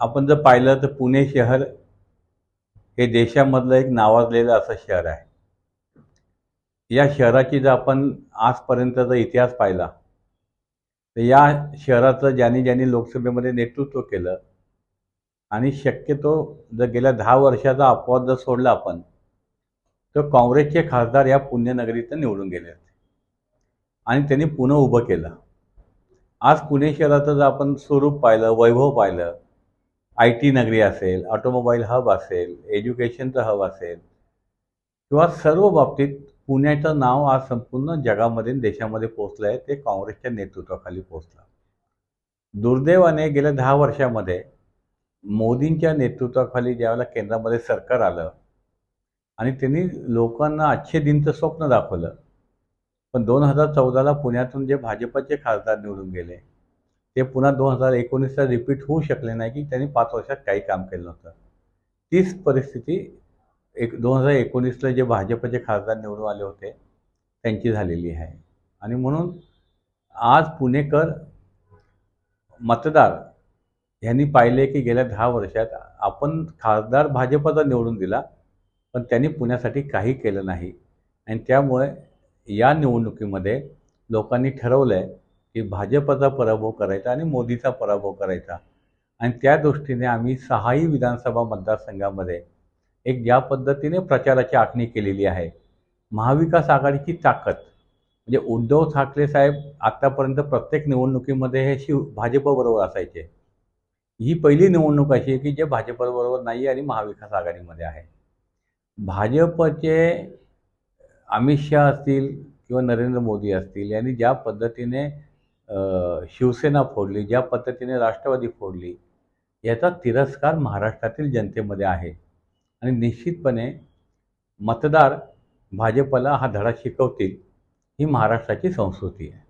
आपण जर पाहिलं तर पुणे शहर हे देशामधलं एक नावाजलेलं असं शहर आहे. या शहराची जर आपण आजपर्यंतचा इतिहास पाहिला तर या शहराचं ज्यांनी ज्यांनी लोकसभेमध्ये नेतृत्व केलं आणि शक्यतो जर गेल्या दहा वर्षाचा अपवाद जर सोडला आपण तर काँग्रेसचे खासदार या पुण्यनगरीतनं निवडून गेले होते. आणि त्यांनी पुणे उभं केलं. आज पुणे शहराचं जर आपण स्वरूप पाहिलं वैभव पाहिलं आय टी नगरी असेल ऑटोमोबाईल हब असेल एज्युकेशनचं हब असेल किंवा सर्व बाबतीत पुण्याचं नाव आज संपूर्ण जगामध्ये देशामध्ये पोचलं आहे ते काँग्रेसच्या नेतृत्वाखाली पोचलं दुर्दैवाने गेल्या दहा वर्षामध्ये मोदींच्या नेतृत्वाखाली ज्यावेळेला केंद्रामध्ये सरकार आलं आणि त्यांनी लोकांना अच्छे दिनचं स्वप्न दाखवलं पण दोन हजार चौदाला पुण्यातून जे भाजपचे खासदार निवडून गेले ते पुन्हा दोन हजार एकोणीसला रिपीट होऊ शकले नाही की त्यांनी पाच वर्षात काही काम केलं नव्हतं. तीच परिस्थिती एक दोन हजार एकोणीसला जे भाजपचे खासदार निवडून आले होते त्यांची झालेली आहे. आणि म्हणून आज पुणेकर मतदार ह्यांनी पाहिले की गेल्या दहा वर्षात आपण खासदार भाजपचा निवडून दिला पण त्यांनी पुण्यासाठी काही केलं नाही. आणि त्यामुळे या निवडणुकीमध्ये लोकांनी ठरवलं आहे की भाजपचा पराभव करायचा आणि मोदीचा पराभव करायचा. आणि त्या दृष्टीने आम्ही सहाही विधानसभा मतदारसंघामध्ये एक ज्या पद्धतीने प्रचाराची आखणी केलेली आहे महाविकास आघाडीची ताकद. म्हणजे उद्धव ठाकरे साहेब आत्तापर्यंत प्रत्येक निवडणुकीमध्ये हे शिव भाजपबरोबर असायचे. ही पहिली निवडणूक अशी आहे की जे भाजपबरोबर नाही आणि महाविकास आघाडीमध्ये आहे. भाजपचे अमित शहा असतील किंवा नरेंद्र मोदी असतील यांनी ज्या पद्धतीने शिवसेना फोडली ज्या पद्धतीने राष्ट्रवादी फोडली याचा तिरस्कार महाराष्ट्रातील जनतेमध्ये आहे. आणि निश्चितपणे मतदार भाजपला हा धडा शिकवतील ही महाराष्ट्राची संस्कृती आहे.